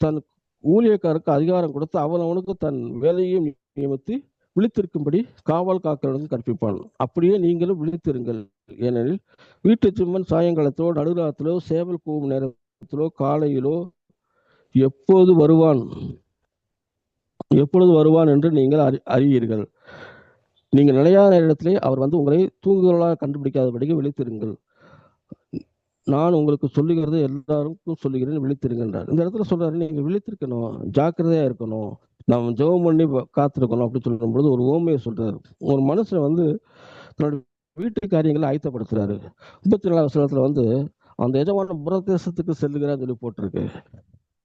S2: தன் ஊழியக்காருக்கு அதிகாரம் கொடுத்து அவன் அவனுக்கு தன் வேலையையும் நியமித்து விழித்திருக்கும்படி காவல் காக்கிறவனுக்கு கற்பிப்பான். அப்படியே நீங்களும் விழித்திருங்கள். ஏனெனில் வீட்டு சிம்மன் சாயங்காலத்திலோ நடுராத்திலோ சேவல் கூவும் நேரத்திலோ காலையிலோ எப்போது வருவான்? எப்பொழுது வருவான் என்று நீங்கள் அறி அறிவீர்கள் நீங்கள் நிலையான இடத்திலே அவர் வந்து உங்களை தூங்குதலாக கண்டுபிடிக்காதபடிக்கு விழித்திருங்கள். நான் உங்களுக்கு சொல்லுகிறது எல்லாருக்கும் சொல்லுகிறேன் விழித்திருக்கின்றார். இந்த இடத்துல சொல்றாரு நீங்க விழித்திருக்கணும் ஜாக்கிரதையா இருக்கணும் நாம் ஜெபம் பண்ணி காத்திருக்கணும் அப்படின்னு சொல்லும் பொழுது ஒரு ஓமையை சொல்றாரு. ஒரு மனுஷன் வந்து தன்னுடைய வீட்டு காரியங்களை ஆயத்தப்படுத்துறாரு. முப்பத்தி நாலாவது வசனத்துல வந்து அந்த எஜமான பிரதேசத்துக்கு செல்லுகிறார் சொல்லி போட்டிருக்கு.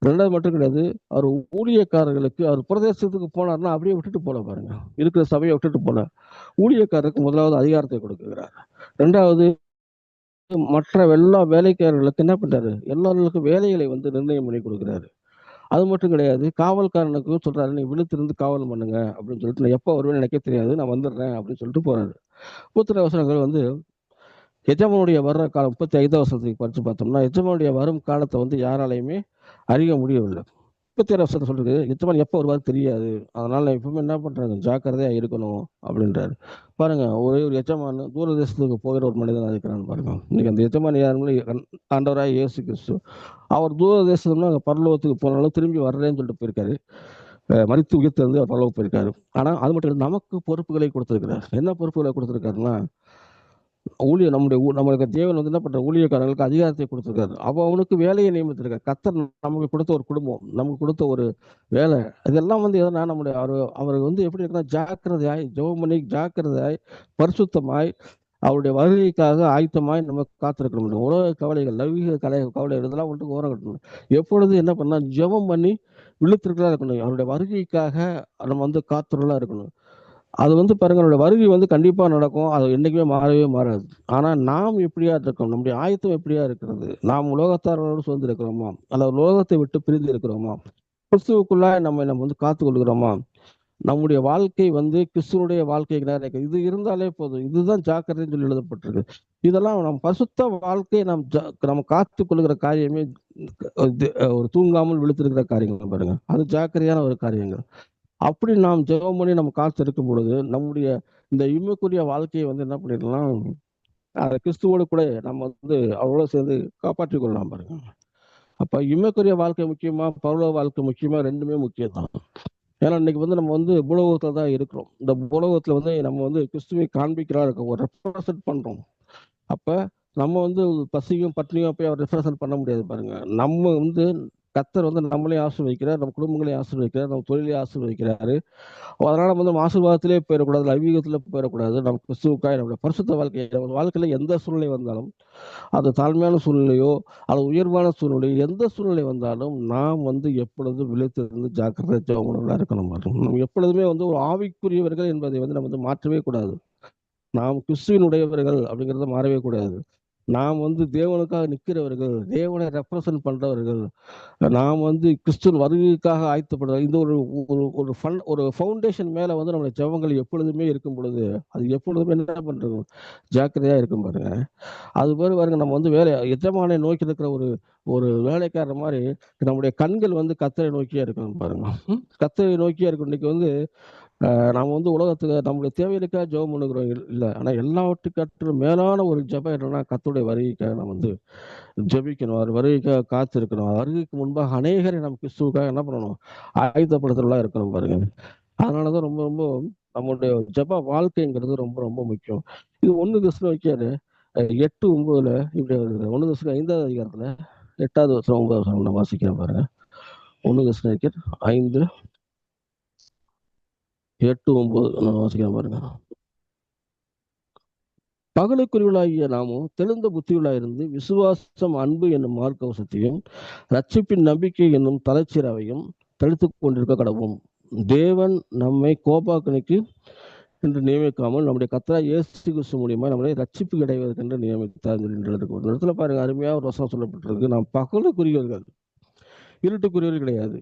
S2: ரெண்டாவது மட்டும் கிடையாது அவர் ஊழியக்காரர்களுக்கு அவர் பிரதேசத்துக்கு போனார்னா அப்படியே விட்டுட்டு போல பாருங்க. இருக்கிற சபையை விட்டுட்டு போல. ஊழியக்காரருக்கு முதலாவது அதிகாரத்தை கொடுக்குறார் ரெண்டாவது மற்ற எல்லா வேலைக்காரர்களுக்கு என்ன பண்றாரு? எல்லாருக்கும் வேலைகளை வந்து நிர்ணயம் பண்ணி கொடுக்குறாரு. அது மட்டும் கிடையாது காவல்காரனுக்கும் சொல்றாரு நீ விழுத்திருந்து காவல் பண்ணுங்க அப்படின்னு சொல்லிட்டு நான் எப்போ வருவேன்னு எனக்கே தெரியாது நான் வந்துடுறேன் அப்படின்னு சொல்லிட்டு போறாரு. புத்திர அவசரங்கள் வந்து எஜமானுடைய வர்ற காலம் முப்பத்தி ஐந்தாம் வருஷத்துக்கு படித்து பார்த்தோம்னா எஜமானுடைய வரும் காலத்தை வந்து யாராலையுமே அறிய முடியவில்லை. முப்பத்தி ஏழு வருஷத்தை சொல்றது யுத்தமான எப்போ வருவாரு தெரியாது. அதனால நான் எப்பவுமே என்ன பண்றாங்க ஜாக்கிரதையா இருக்கணும் அப்படின்றாரு. பாருங்க ஒரே ஒரு எச்சமான தூரதேசத்துக்கு போகிற ஒரு மனிதன் இருக்கிறான்னு பாருங்க. இன்னைக்கு அந்த எச்சமான யாருமே ஆண்டவராய் இயேசு கிறிஸ்து. அவர் தூரதேசம்னா அங்கே பரலோகத்துக்கு போனாலும் திரும்பி வர்றேன்னு சொல்லிட்டு போயிருக்காரு. மறித்து மரித்து உயிர்த்து வந்து பரலோகம் போயிருக்காரு. ஆனா அது மட்டும் இல்லை நமக்கு பொறுப்புகளை கொடுத்துருக்கிறார். என்ன பொறுப்புகளை கொடுத்துருக்காருன்னா ஊழிய நம்முடைய நம்மளுக்கு தேவன் வந்து என்ன பண்ற ஊழியர்காரர்களுக்கு அதிகாரத்தை கொடுத்துருக்காரு. அவ அவனுக்கு வேலையை நியமித்திருக்காரு. கத்தர் நமக்கு கொடுத்த ஒரு குடும்பம் நமக்கு கொடுத்த ஒரு வேலை. இதெல்லாம் வந்து எதனா நம்முடைய அவர் அவர் வந்து எப்படி இருக்குன்னா ஜாக்கிரதையாய் ஜெபம் பண்ணி ஜாக்கிரதையாய் பரிசுத்தமாய் அவருடைய வருகைக்காக ஆயத்தமாய் நம்ம காத்திருக்க முடியும். உலக கவலைகள் லௌகிக கலை கவலைகள் இதெல்லாம் வந்து ஓரம் கட்டணும். எப்பொழுது என்ன பண்ணா ஜெபம் பண்ணி விழுத்திருக்கிறதா இருக்கணும். அவருடைய வருகைக்காக நம்ம வந்து காத்துறதா இருக்கணும். அது வந்து பாருங்க வருகை வந்து கண்டிப்பா நடக்கும். அது என்றைக்குமே மாறவே மாறாது. ஆனா நாம் எப்படியா இருக்கோம் நம்முடைய ஆயத்தம் எப்படியா இருக்கிறது? நாம் உலகத்தாரோடு சேர்ந்து இருக்கிறோமா அல்லது உலகத்தை விட்டு பிரிந்து இருக்கிறோமா? கிறிஸ்துவுக்குள்ளாய் நம்ம நம்ம வந்து காத்து கொள்கிறோமா? நம்முடைய வாழ்க்கை வந்து கிறிஸ்துவனுடைய வாழ்க்கைக்கு நேரம் இது இருந்தாலே போதும். இதுதான் ஜாக்கிரதைன்னு சொல்லி எழுதப்பட்டிருக்கு. இதெல்லாம் நம் பசுத்த வாழ்க்கையை நாம் ஜா- நம்ம காத்து கொள்கிற காரியமே ஒரு தூங்காமல் விழுத்திருக்கிற காரியங்கள் பாருங்க. அது ஜாக்கிரதையான ஒரு காரியங்கள். அப்படி நாம் ஜெபம் பண்ணி நம்ம காத்து இருக்கும் பொழுது நம்முடைய இந்த இம்மைக்குரிய வாழ்க்கையை வந்து என்ன பண்ணிடலாம்? அதை கிறிஸ்துவோடு கூட நம்ம வந்து அவரோட சேர்ந்து காப்பாற்றி கொள்ளலாம் பாருங்க. அப்போ இம்மைக்குரிய வாழ்க்கை முக்கியமா பரலோக வாழ்க்கை முக்கியமா ரெண்டுமே முக்கியம் தான் ஏன்னா இன்னைக்கு வந்து நம்ம வந்து பூலோகத்துல தான் இருக்கிறோம். இந்த பூலோகத்துல வந்து நம்ம வந்து கிறிஸ்துவை காண்பிக்கிறா இருக்க ஒரு ரெப்ரசன்ட் பண்றோம். அப்ப நம்ம வந்து பசியும் பட்னியும் போய் அவர் ரெப்ரசன்ட் பண்ண முடியாது பாருங்க. நம்ம வந்து கத்தர் வந்து நம்மளையும் ஆசீர்வதிக்கிறார் நம்ம குடும்பங்களையும் ஆசீர்வதிக்கிறார் நம்ம தொழிலையும் ஆசீர்வதிக்கிறாரு. அதனால வந்து நம்ம ஆசீர்வாதத்திலே போயிடக்கூடாது ஐவீகத்திலே போயிடக்கூடாது. நம்ம கிறிஸ்துவுக்காய் நம்மளுடைய பரிசுத்த வாழ்க்கை நம்ம வாழ்க்கையில எந்த சூழ்நிலை வந்தாலும் அது தாழ்மையான சூழ்நிலையோ அது உயர்வான சூழ்நிலையோ எந்த சூழ்நிலை வந்தாலும் நாம் வந்து எப்பொழுதும் விழித்திருந்து ஜாக்கிரதை ஜெபங்களா இருக்கணும் நம்ம எப்பொழுதுமே வந்து ஒரு ஆவிக்குரியவர்கள் என்பதை வந்து நம்ம வந்து மாற்றவே கூடாது. நாம் கிறிஸ்துவினுடையவர்கள் அப்படிங்கிறத மாறவே கூடாது. நாம் வந்து தேவனுக்காக நிற்கிறவர்கள் தேவனை ரெப்ரசன்ட் பண்றவர்கள் நாம் வந்து கிறிஸ்துவ வருகைக்காக ஆயத்தப்படுற இந்த ஒரு ஒரு ஒரு ஃபன் ஒரு ஃபவுண்டேஷன் மேல வந்து நம்மளுடைய ஜபங்கள் எப்பொழுதுமே இருக்கும் பொழுது அது எப்பொழுதுமே என்ன பண்றது? ஜாக்கிரதையா இருக்கும் பாருங்க. அது மாதிரி பாருங்க நம்ம வந்து வேலை எஜமானை நோக்கி இருக்கிற ஒரு ஒரு வேலைக்காரர் மாதிரி நம்முடைய கண்கள் வந்து கத்தரை நோக்கியே இருக்கணும் பாருங்க. கத்தரை நோக்கியே இருக்கும். இன்னைக்கு வந்து நம்ம வந்து உலகத்துக்கு நம்மளுடைய தேவைகளுக்காக ஜெபம் பண்ணுகிறோம். இல்லை. ஆனால் எல்லாவற்றுக்கற்று மேலான ஒரு ஜெபம் என்னன்னா கத்துடைய வருகைக்காக நம்ம வந்து ஜெபிக்கணும். அவர் வருகைக்காக காத்திருக்கணும். வருகைக்கு முன்பாக அநேகரை நம்ம கிறிஸ்துவுக்காக என்ன பண்ணணும்? ஆயுதப்படுத்துறதா இருக்கணும் பாருங்க. அதனாலதான் ரொம்ப ரொம்ப நம்மளுடைய ஜப வாழ்க்கைங்கிறது ரொம்ப ரொம்ப முக்கியம். இது ஒன்று கிறிஸ்துவ வைக்காரு எட்டு ஒன்பதுல இப்படி ஒன்று கிறிஸ்துவ ஐந்தாவது அதிகாரத்துல எட்டாவது வருஷம் ஒன்பதாவது வருஷம் நான் வாசிக்கிறேன் பாருங்க. ஒன்று கிறிஸ்துவ ஐந்து எட்டு ஒன்பது நான் வாசிக்கிறேன் பாருங்க. பகலுக்குரியவளாகிய நாமும் தெளிந்த புத்தியுள்ளாயிருந்து விசுவாசம் அன்பு என்னும் மார்க்கவசத்தையும் ரட்சிப்பின் நம்பிக்கை என்னும் தலைச்சீராவையும் தெளித்து கொண்டிருக்க கடவும் தேவன் நம்மை கோபாக்கணிக்கு என்று நியமிக்காமல் நம்முடைய கத்தரா இயேசு கிறிஸ்து மூலியமா நம்மளை ரட்சிப்பு கிடைவதற்கென்று நியமித்தார் என்று ஒரு இடத்துல பாருங்க அருமையாக ஒரு வசனம் சொல்லப்பட்டிருக்கு. நாம் பகலுக்குரியவர்கள் இருட்டுக்குரியவர்கள் கிடையாது.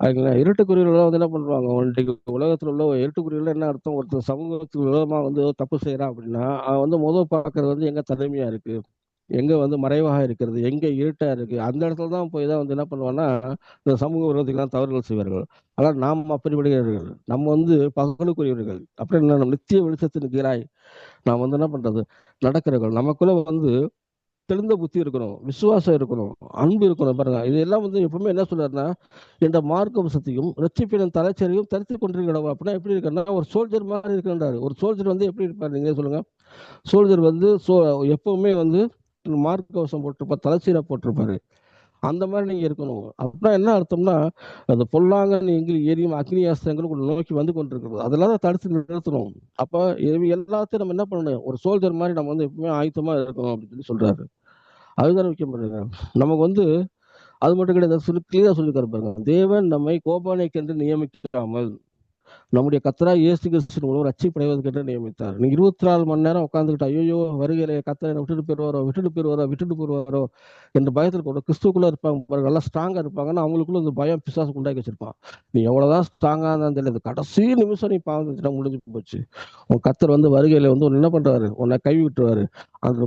S2: அதுங்களா இருட்டுக்குரியவர்கள் வந்து என்ன பண்ணுவாங்க இன்றைக்கு உலகத்துல உள்ள இருட்டுக்குரியவர்கள் என்ன அர்த்தம்? ஒருத்தர் சமூகத்துக்கு விரோதமா வந்து தப்பு செய்யறான் அப்படின்னா அவன் வந்து முதல் பார்க்கறது வந்து எங்க தனிமையா இருக்கு? எங்க வந்து மறைவாக இருக்கிறது? எங்க இருட்டா இருக்கு? அந்த இடத்துல தான் போய் தான் வந்து என்ன பண்ணுவான்னா இந்த சமூக விரோதிகள்லாம் தவறுகள் செய்வார்கள். ஆனால் நாம் அப்படிப்படுகிறவர்கள் நம்ம வந்து பகலுக்குரியவர்கள். அப்புறம் என்ன? நம்ம நித்திய வெளிச்சத்தின் கீராய் நாம் வந்து என்ன பண்றது? நடக்கிறவர்கள். நமக்குள்ள வந்து தெளிந்த புத்தி இருக்கணும் விசுவாசம் இருக்கணும் அன்பு இருக்கணும் பாருங்க. இதெல்லாம் வந்து எப்பவுமே என்ன சொல்றாருன்னா என்ற மார்க்கம் சத்தியும் ரட்சிப்பின் தலைச்சரியும் தரித்து கொண்டிருக்கிறோம் அப்படின்னா எப்படி இருக்குன்னா ஒரு சோல்ஜர் மாதிரி இருக்கின்றாரு. ஒரு சோல்ஜர் வந்து எப்படி இருப்பாரு நீங்க சொல்லுங்க. சோல்ஜர் வந்து சோ எப்பவுமே வந்து மார்க் கவசம் போட்டிருப்பார் தலைச்சீரை போட்டிருப்பாரு. அந்த மாதிரி நீங்க இருக்கணும். அப்படின்னா என்ன அர்த்தம்னா அந்த பொல்லாங்க எங்கில் எரியும் அக்னி அஸ்திரங்கள் நோக்கி வந்து கொண்டிருக்கிறது. அதெல்லாம் தடுத்து நிறுத்தணும். அப்ப எல்லாத்தையும் நம்ம என்ன பண்ணணும்? ஒரு சோல்ஜர் மாதிரி நம்ம வந்து எப்பவுமே ஆயுத்தமா இருக்கணும் அப்படின்னு சொல்லி சொல்றாரு. அதுதான் முக்கியம் பாருங்க. நமக்கு வந்து அது மட்டும் கிடையாது சொல்லி கிளியரா சொல்லி பாருங்க. தேவன் நம்மை கோபானைக்கென்று நியமிக்காமல் நம்முடைய கத்தரா இயேசு கிறிஸ்து மூலம் ரட்சிப்படைவதற்கு நியமித்தார். நீங்க இருபத்தி நாலு மணி நேரம் உட்காந்துக்கிட்டு ஐயோ வருகையில கத்தரை விட்டுட்டு போயிடுவாரோ விட்டுட்டு போயிடுவாரோ விட்டுட்டு போயிடுவாரோ என்ற பயத்தில் கூட கிறிஸ்துக்குள்ள இருப்பாங்க நல்லா ஸ்ட்ராங்கா இருப்பாங்கன்னா அவங்களுக்குள்ள இந்த பயம் பிசாசு உண்டாக்கி வச்சிருப்பான். நீ எவ்வளவுதான் ஸ்ட்ராங்கா இருந்தாலும் தெரியாது. கடைசி நிமிஷம் நீ பாவம் முடிஞ்சு போச்சு. உன் கத்தர் வந்து வருகையில வந்து என்ன பண்றாரு? உன்னை கை விட்டுருவாரு அந்த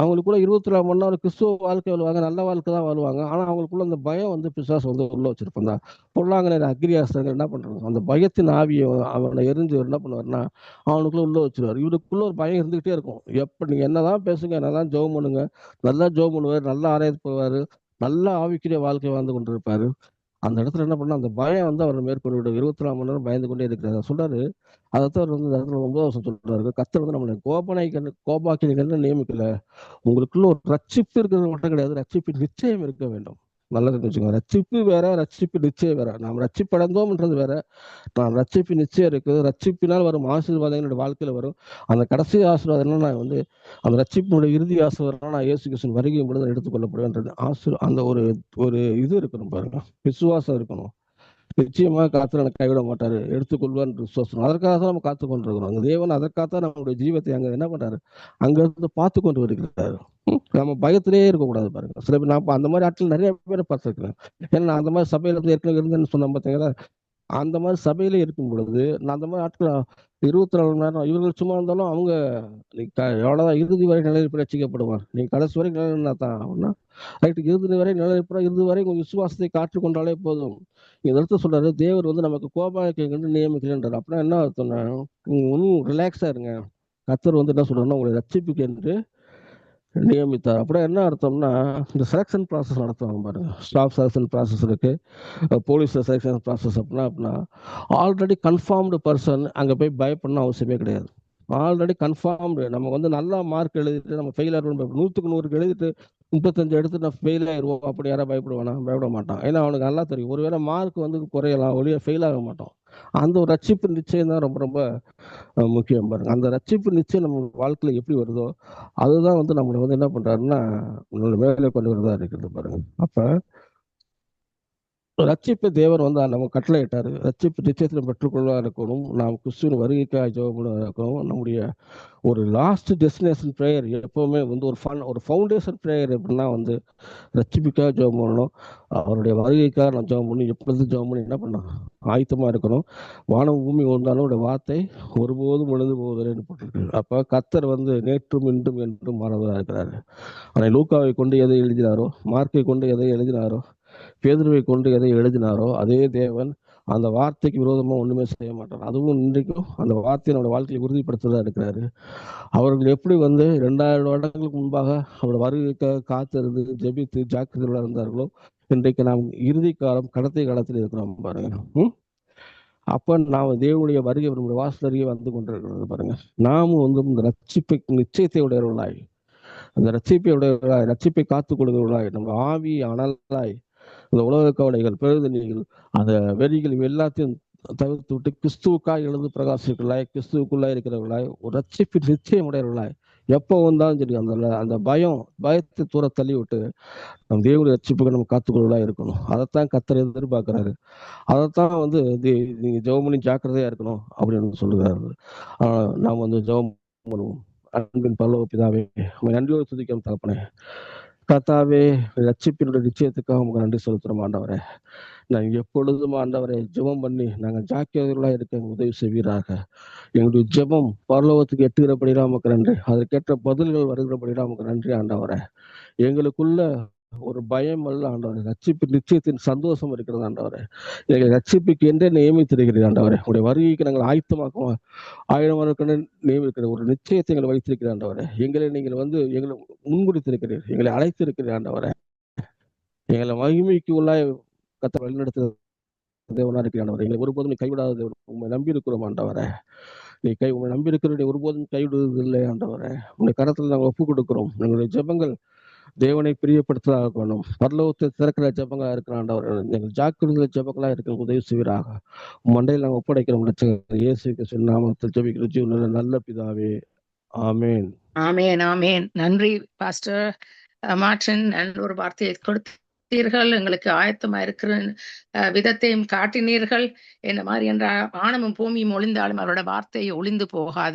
S2: அவங்களுக்கு கூட இருபத்தி நாலு மணி நேரம் கிறிஸ்துவ வாழ்க்கை வாழ்வாங்க நல்ல வாழ்க்கை தான் வாழ்வாங்க. ஆனால் அவங்களுக்குள்ள அந்த பயம் வந்து பிசாஸ் வந்து உள்ள வச்சிருப்பாங்க. பொருளாங்க அக்ரியாஸ்தர்கள் என்ன பண்றாங்க அந்த பயத்தின் ஆவியை அவனை எரிஞ்சு என்ன பண்ணுவாருன்னா அவனுக்குள்ள உள்ள வச்சிருவார். இவனுக்குள்ள ஒரு பயம் இருந்துகிட்டே இருக்கும். எப்போ நீங்க என்னதான் பேசுங்க என்னதான் ஜோம் பண்ணுங்க நல்லா ஜோம் பண்ணுவார் நல்லா ஆராய்ச்சி போவார் நல்லா ஆவிக்குரிய வாழ்க்கை வாழ்ந்து கொண்டிருப்பாரு. அந்த இடத்துல என்ன பண்ணா அந்த பயம் வந்து அவர் மேற்கொண்டு விடும் இருபத்தி நாலு மணி நேரம் பயந்து கொண்டே இருக்கிறார் சொல்றாரு அதைத்தான் அவர் வந்து இந்த இடத்துல ஒன்பது வருஷம் சொல்றாரு. கத்தர் வந்து நம்மளை கோபனை கண்டு கோபாக்கினை நியமிக்கல. உங்களுக்குள்ள ஒரு ரட்சிப்பு இருக்கிறது மட்டும் கிடையாது ரட்சிப்பு நிச்சயம் இருக்க வேண்டும். நல்லது வச்சுக்கோங்க. ரட்சிப்பு வேற ரட்சிப்பு நிச்சயம் வேற. நாம் ரட்சிப்படைந்தோம்ன்றது வேற. நான் ரட்சிப்பு நிச்சயம் இருக்குது. ரட்சிப்பினால் வரும் ஆசீர்வாதம் என்னோட வாழ்க்கையில் வரும். அந்த கடைசி ஆசீர்வாதம் நான் வந்து அந்த ரட்சிப்பினுடைய இறுதி ஆசீர்வாதம் நான் இயேசு கிருஷ்ணன் வருகையும் பொழுது எடுத்துக்கொள்ளப்படுவேன்றது ஆசீர் அந்த ஒரு ஒரு இது இருக்கணும் பாருங்க. விசுவாசம் இருக்கணும். நிச்சயமா காத்து கைவிட மாட்டாரு. எடுத்துக்கொள்வார் விசுவாசம். அதற்காக தான் நம்ம காத்து கொண்டிருக்கிறோம். அந்த தேவன் அதற்காக தான் நம்மளுடைய ஜீவத்தை அங்க என்ன பண்றாரு? அங்க இருந்து பார்த்து கொண்டு வருகிறார். நம்ம பயத்திலேயே இருக்கக்கூடாது பாருங்க. சில பேர் நான் அந்த மாதிரி ஆட்கள் நிறைய பேர் பார்த்துருக்கேன் ஏன்னா நான் அந்த மாதிரி சபையில இருந்து ஏற்கனவே இருந்தேன்னு சொன்ன பார்த்தீங்கன்னா அந்த மாதிரி சபையில இருக்கும் பொழுது நான் அந்த மாதிரி ஆட்கள் இருபத்தி நாலு மணி நேரம் இவர்கள் சும்மா இருந்தாலும் அவங்க எவ்வளவுதான் இறுதி வரை நிலையில் ரசிக்கப்படுவார். நீங்க கடைசி வரை நிலைநின்னா தான் அப்படின்னா ரைட்டு இறுதி வரை நிலைநிற்பா இறுதி வரை உங்க விசுவாசத்தை காற்று கொண்டாலே போதும். இந்த இடத்துல சொல்றாரு தேவர் வந்து நமக்கு கோபாலத்தை நியமிக்கலன்றார். அப்படின்னா என்ன அர்த்தம்னா இன்னும் ரிலாக்ஸா இருங்க. கத்தர் வந்து என்ன சொல்றாருன்னா உங்களை ரட்சிப்புக்கு என்று நியமித்தார். அப்படின்னா என்ன அர்த்தம்னா இந்த செலெக்ஷன் ப்ராசஸ் நடத்துவாங்க பாருங்க. ஸ்டாஃப் செலெக்ஷன் ப்ராசஸ் இருக்கு. போலீஸ் செலெக்ஷன் ப்ராசஸ் அப்படின்னா அப்படின்னா ஆல்ரெடி கன்ஃபார்ம்டு பர்சன் அங்கே போய் பயப்படணும் அவசியமே கிடையாது. ஆல்ரெடி கன்ஃபார்ம்டு நம்ம வந்து நல்லா மார்க் எழுதிட்டு நம்ம ஃபெயில் ஆகிடும் நூற்றுக்கு நூறுக்கு எழுதிட்டு முப்பத்தஞ்சு எடுத்து நான் ஃபெயில் ஆயிடுவோம் அப்படி யாராவது பயப்படுவானா பயப்பட மாட்டான். ஏன்னா அவனுக்கு நல்லா தெரியும். ஒருவேளை மார்க் வந்து குறையலாம் ஒளிய ஃபெயில் ஆக மாட்டோம். அந்த ஒரு ரட்சிப்பு நிச்சயம் தான் ரொம்ப ரொம்ப முக்கியம் பாருங்க. அந்த ரட்சிப்பு நிச்சயம் நம்ம வாழ்க்கையில் எப்படி வருதோ அதுதான் வந்து நம்மளை வந்து என்ன பண்ணுறாருன்னா நம்மளோட மேலே கொண்டு வரதா இருக்குது பாருங்க. அப்போ ரட்சிப்பு தேவன் வந்து நம்ம கட்டளையிட்டாரு ரட்சிப்பு நிச்சயத்தில் பெற்றுக்கொள்வதாக இருக்கணும். நாம் கிறிஸ்துவின் வருகைக்காக ஜெபம் இருக்கணும். நம்முடைய ஒரு லாஸ்ட் டெஸ்டினேஷன் ப்ரேயர் எப்போவுமே வந்து ஒரு ஃபன் ஒரு ஃபவுண்டேஷன் ப்ரேயர் எப்படின்னா வந்து ரட்சிப்புக்காக ஜெபம் பண்ணணும். அவருடைய வருகைக்காக நான் ஜெபம் பண்ணி எப்பொழுது ஜெபம் பண்ணி என்ன பண்ணணும்? ஆயத்தமாக இருக்கணும். வானம் பூமி வந்தாலும் அவருடைய வார்த்தை ஒருபோதும் எழுந்து போவதில்லைன்னு போட்டிருக்கு அப்போ கத்தர் வந்து நேற்றும் இன்றும் என்றும் மாறவராக இருக்கிறாரு. ஆனால் லூக்காவை கொண்டு எதை எழுதினாரோ மார்க்கை கொண்டு எதை எழுதினாரோ பேதுருவை கொண்டு எதை எழுதினாரோ அதே தேவன் அந்த வார்த்தைக்கு விரோதமாக ஒன்றுமே செய்ய மாட்டார். அதுவும் இன்றைக்கும் அந்த வார்த்தையை நம்மளோட வாழ்க்கையை உறுதிப்படுத்துறதா இருக்கிறாரு. அவர்கள் எப்படி வந்து ரெண்டாயிரம் வருடங்களுக்கு முன்பாக அவரோட வருகைக்காக காத்திருந்து ஜெபித்து ஜாக்கிரதையாக இருந்தார்களோ இன்றைக்கு நாம் இறுதி காலம் கடத்தை காலத்தில் இருக்கிறோம் பாருங்க. அப்போ நாம் தேவனுடைய வருகை நம்முடைய வாசலருகே வந்து கொண்டிருக்கிறது பாருங்க. நாமும் வந்து இந்த ரட்சிப்பை நிச்சயத்தை உடையவர்களாய் அந்த ரட்சிப்பை உடையவர்களாய் ரட்சிப்பை காத்துக் கொள்கிறவர்களாய் நம்ம ஆவி அனலாய் இந்த உலக கவலைகள் பெருதணிகள் அந்த வெறிகள் எல்லாத்தையும் தவிர்த்து விட்டு கிறிஸ்துவுக்காய் எழுந்து பிரகாசிக்கலாய் கிறிஸ்துவுக்குள்ளாய் இருக்கிறவர்களாய் ஒரு ரட்சிப்பு நிச்சயம் உடையவர்களாய் எப்போ வந்தாலும் சரி அந்த அந்த பயம் பயத்தை தூர தள்ளி விட்டு நம் தேவனுடைய ரட்சிப்புக்கு நம்ம காத்துக்கொள்ளா இருக்கணும். அதைத்தான் கத்தர் எதிர்பார்க்கிறாரு. அதைத்தான் வந்து தே- நீங்க ஜெபம் பண்ணி ஜாக்கிரதையா இருக்கணும் அப்படின்னு சொல்லுகிறாரு. நாம் வந்து ஜெபம் பண்ணுவோம். அன்பின் பல்லவ பிதாவே உம்மை நன்றியோடு துதிக்கிறோம் தகப்பனே. தாத்தாவே ரட்சிப்பினுடைய நிச்சயத்துக்காக உங்களுக்கு நன்றி செலுத்துறோம் ஆண்டவரே. நாங்கள் எப்பொழுதும் ஆண்டவரை ஜெபம் பண்ணி நாங்கள் ஜாக்கிரதைகளா இருக்க உதவி செய்வீராக. எங்களுடைய ஜெபம் பரலோகத்துக்கு எட்டுகிறபடிதான் நமக்கு நன்றி. அதற்கேற்ற பதில்கள் வருகிறபடிதான் நமக்கு நன்றி ஆண்டவரே. எங்களுக்குள்ள ஒரு பயம் அல்ல ஆண்டவரே. ரட்சிப்பு நிச்சயத்தின் சந்தோஷம் இருக்கிறது ஆண்டவரே. எங்களை ரட்சிப்புக்கு என்றே நியமித்திருக்கிறது ஆண்டவரே. உடைய வருகைக்கு நாங்கள் ஆயத்தமாக்கும் ஆயிரம் வருடம் நியமிக்கிறது ஒரு நிச்சயத்தை எங்களை வைத்திருக்கிற ஆண்டவரே. எங்களை நீங்கள் வந்து எங்களை முன்குடித்திருக்கிறீர்கள் எங்களை அழைத்திருக்கிறீர் ஆண்டவரே. எங்களை மகிமைக்கு உள்ளாய் கத்த வழிநடத்துகிற தேவனா இருக்கிற எங்களை ஒருபோதும் நீ கைவிடாத தேவன். உண்மை நம்பி இருக்கிறோம் ஆண்டவரே. நீ கை உண்மை நம்பி இருக்கிற நீ ஒருபோதும் கைவிடுவதில்லை ஆண்டவரே. உன்னை கரத்தில் நாங்கள் ஒப்பு கொடுக்கிறோம் எங்களுடைய ஜெபங்கள் தேவனை பிரியப்படுத்ததாக வேணும் பரலோகத்தை திறக்கிற ஜபங்களா இருக்கிற ஆண்டவர் எங்கள் ஜாக்கிரதையில் ஜபங்களா இருக்க உதவி செய்வீராக. மண்டையில் நாங்கள் ஒப்படைக்கிறோம் இயேசுக்கு இயேசு நாமத்தில் நல்ல பிதாவே ஆமேன்.
S1: ஆமேன் ஆமேன். நன்றி பாஸ்டர் மாற்றின் நன்றி. ஒரு வார்த்தையை கொடுத்தீர்கள். எங்களுக்கு ஆயத்தமா இருக்கிற அஹ், விதத்தையும் காட்டினீர்கள். என்ன மாதிரி என்ற வானமும் பூமியும் ஒளிந்தாலும் அவரோட வார்த்தையை ஒளிந்து போகாது.